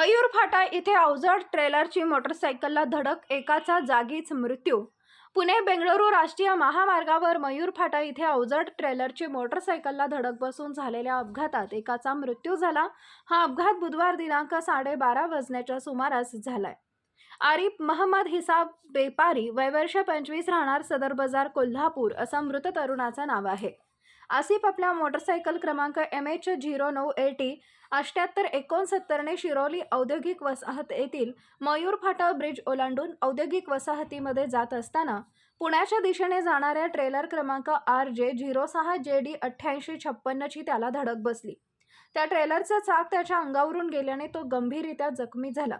मयूर फाटा इथे अवजड ट्रेलरची मोटरसायकलला धडक एकाचा जागीच मृत्यू. पुणे बेंगळुरू राष्ट्रीय महामार्गावर मयूर फाटा इथे अवजड ट्रेलरची मोटरसायकलला धडक बसून झालेल्या अपघातात एकाचा मृत्यू झाला. हा अपघात बुधवार दिनांक साडेबारा वाजण्याच्या सुमारास झालाय. आरिफ महम्मद हिसाब बेपारी वयवर्ष पंचवीस राहणार सदर बाजार कोल्हापूर असं मृत तरुणाचं नाव आहे. आसिफ आपल्या मोटरसायकल क्रमांक एम एच झिरो नऊ ए टी अष्ट्याहत्तर एकोणसत्तरने शिरोली औद्योगिक वसाहत येथील मयूर फाटा ब्रिज ओलांडून औद्योगिक वसाहतीमध्ये जात असताना पुण्याच्या दिशेने जाणाऱ्या ट्रेलर क्रमांक आर जे झिरो सहा जे डी अठ्ठ्याऐंशी छप्पन्नची त्याला धडक बसली. त्या ट्रेलरचं चाक त्याच्या अंगावरून गेल्याने तो गंभीररित्या जखमी झाला.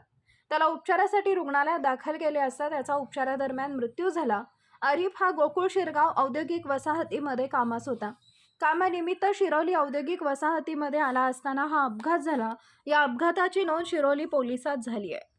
त्याला उपचारासाठी रुग्णालयात दाखल केले असता त्याचा उपचारादरम्यान मृत्यू झाला. आरिफ हा गोकुळ शिरगाव औद्योगिक वसाहतीमध्ये कामास होता. कामानिमित्त शिरोली औद्योगिक वसाहतीमध्ये आला असताना हा अपघात झाला. या अपघाताची नोंद शिरोली पोलिसात झाली आहे.